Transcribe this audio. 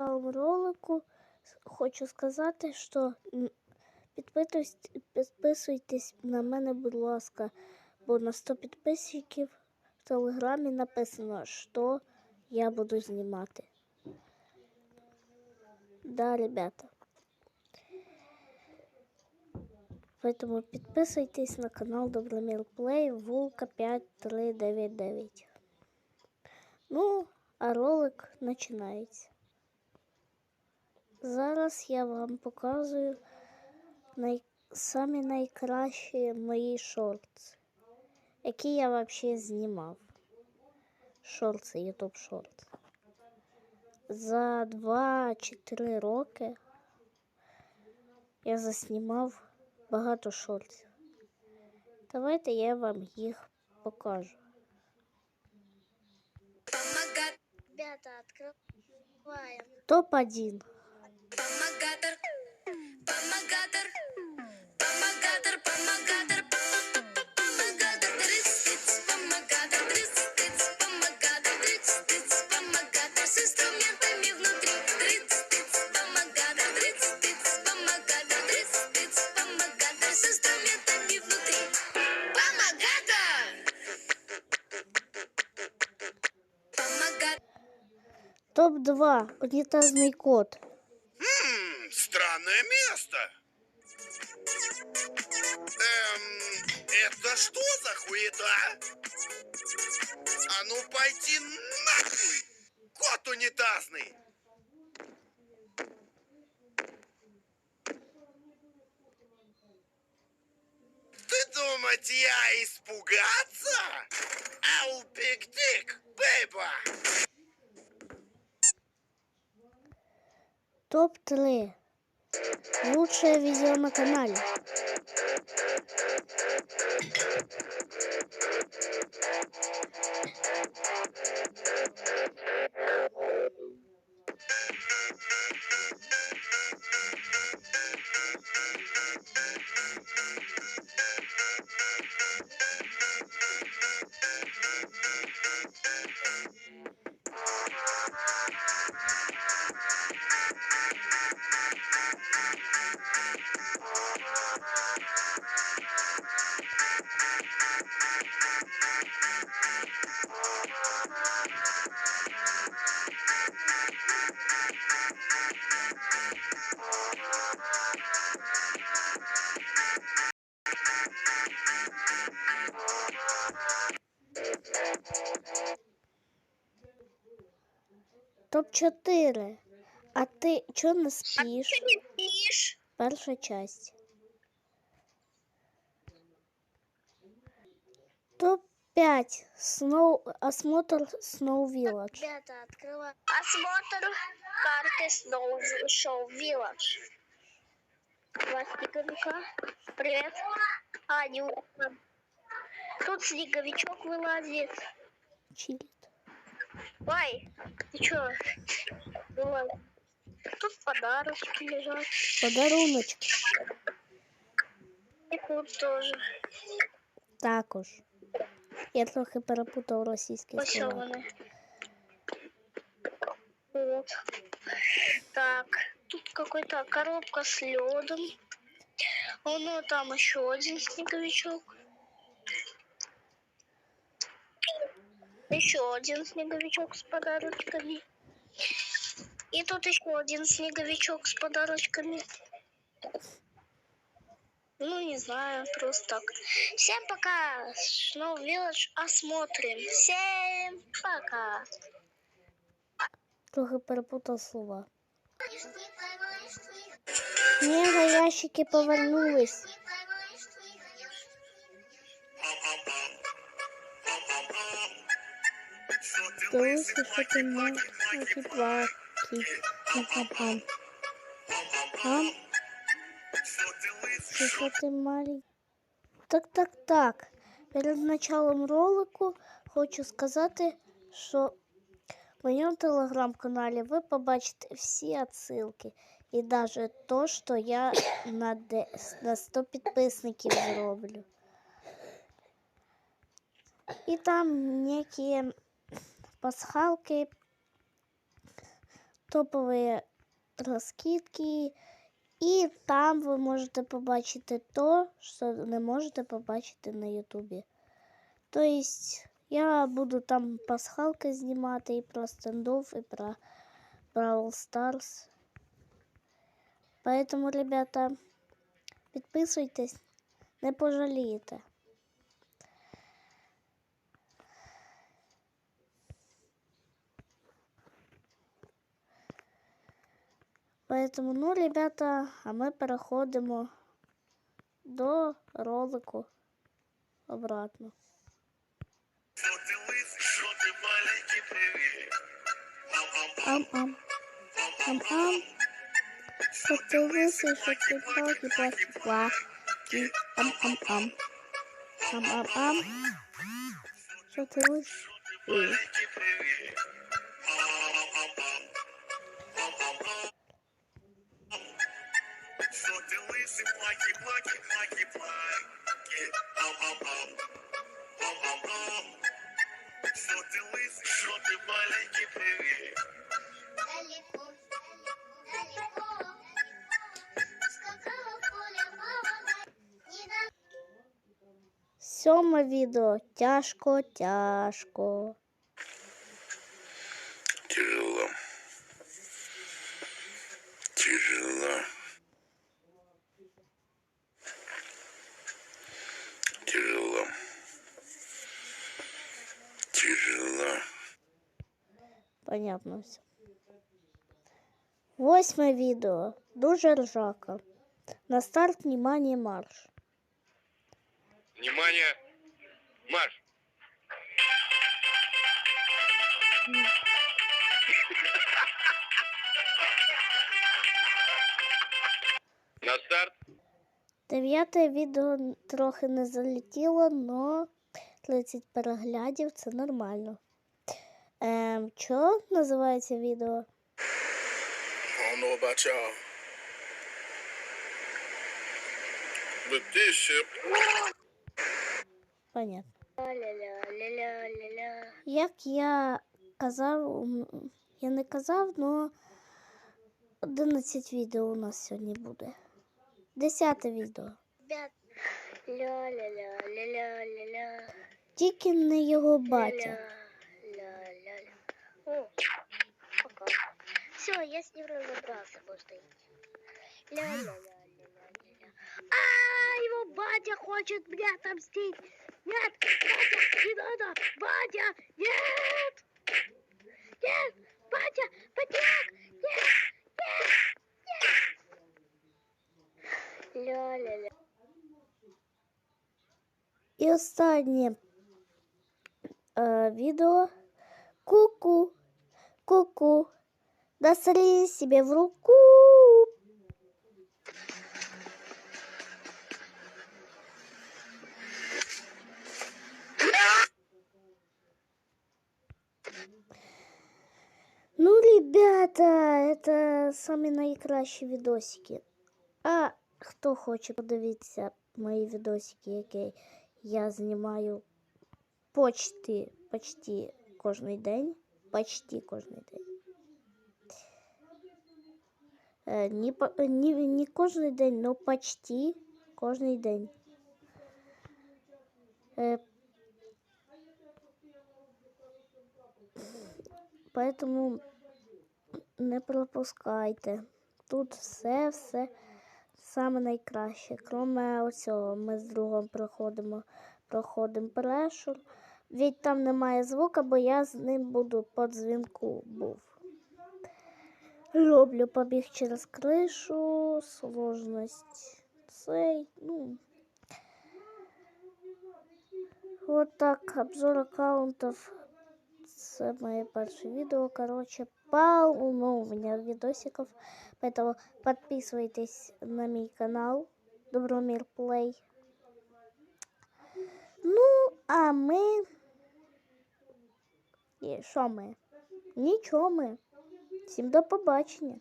цьому ролику хочу сказати, що підписуйтесь на мене, будь ласка, бо на 100 підписчиків в телеграмі написано, що я буду знімати. Да, ребята. Поэтому підписуйтесь на канал Добромір Плей Вулка 5399. Ну, а ролик починається. Зараз я вам показую най... самі найкращі мої шорти, які я взагалі знімав. Шорти, YouTube шорти. За 2 чи 3 роки я заснімав багато шортів. Давайте я вам їх покажу. Ребята, открываем. Топ-1. Помогатор, помогатор, помогатор, помогатор, помогатор, тридцать, помогатор, тридцать, помогатор, тридцать, помогатор с инструментами внутри, тридцать, помогатор, тридцать, помогатор, тридцать, помогатор с инструментами внутри. Помогатор! Помогатор. Топ-2. Унитазный кот. Странное место. Эм, это что за хуета? А ну пойти нахуй! Кот унитазный! Ты думать, я испугаться? Ау, пик-тик, бейба! Топ-3. Лучшее видео на канале. Топ-4. А ти чого не спиш? Перша часть. Топ-5. Сноу... Осмотр Сноу Вилледж. Ребята, открываем. Осмотр карты Snow Show Village. Снеговика. Привет. А, не Тут снеговичок вылазит. Чилит. Ой, ты чё? Вылазит. Тут подарочки лежат. Подаруночки. И тут тоже. Також. Я трохи перепутав російські слова. вони. Вот. Так, тут какой-то коробка с ледом. Оно там еще один снеговичок. Еще один снеговичок с подарочками. И тут еще один снеговичок с подарочками. Ну, не знаю, просто так. Всем пока. Snow Village осмотрим. Всем пока. Трохи перепутав слова. Мега ящики повернулись. Дивися, що ти можеш. Оті плавки. Пам-пам-пам. Пам. Що, що ти маленький? Так, так, так. Перед началом ролику хочу сказати, що в моєму телеграм-каналі ви побачите всі отсилки. І навіть то, що я на, де, на 100 підписників зроблю. І там некие пасхалки топові розкидки. І там ви можете побачити то, що не можете побачити на Ютубі. Тобто я буду там пасхалки знімати і про стендов, і про Brawl Stars. Поэтому, ребята, підписуйтесь, не пожалієте. Поэтому, ну, ребята, а ми переходимо до ролику обратно. Ам-ам. Ам-ам. Ам-ам-ам. Ам-ам-ам. Що? Сьоме відео. Тяжко, тяжко. Тяжело. Тяжело. Тяжело. Понятно все. Восьме відео. Дуже ржака. На старт, внимание, марш. Внимание! Марш! На старт! Дев'яте відео трохи не залетіло, но 30 переглядів це нормально. Ем, що називається відео? I don't know about y'all. But this shit. Понятно. Як я казав, я не казав, но 11 відео у нас сьогодні буде. Десяте відео. Ребят, ля-ля-ля-ля-ля-ля-ля. Тільки не його батя. Ля-ля-ля. О, пока. Все, я с ним разобрался, может идти. Ля-ля-ля-ля-ля-ля. А, его батя хочет меня отомстить. Нет, батя, не надо, батя, нет. Нет, батя, батяк, нет, нет, нет. Ля-ля-ля. І останнє е, відео. Ку-ку, ку-ку. Насри себе в руку. Ну, ребята, это самі найкращі відосики. А хто хоче подивитися мої відосики, які я знімаю почти, почти кожен день. Почти кожен день. Не, не, не кожен день, но почти кожен день. Е, Поэтому не пропускайте. Тут все, все саме найкраще. Кроме оцього, ми з другом проходимо, проходимо прешур. Від там немає звука, бо я з ним буду по дзвінку був. Роблю побіг через кришу, сложність цей, ну. Вот так, обзор аккаунтов. Це моє перше відео. Короче, полно у меня видосиков. Поэтому подписывайтесь на мой канал Добромир Плей. Ну, а ми. І що ми? Нічого ми. Всім до побачення.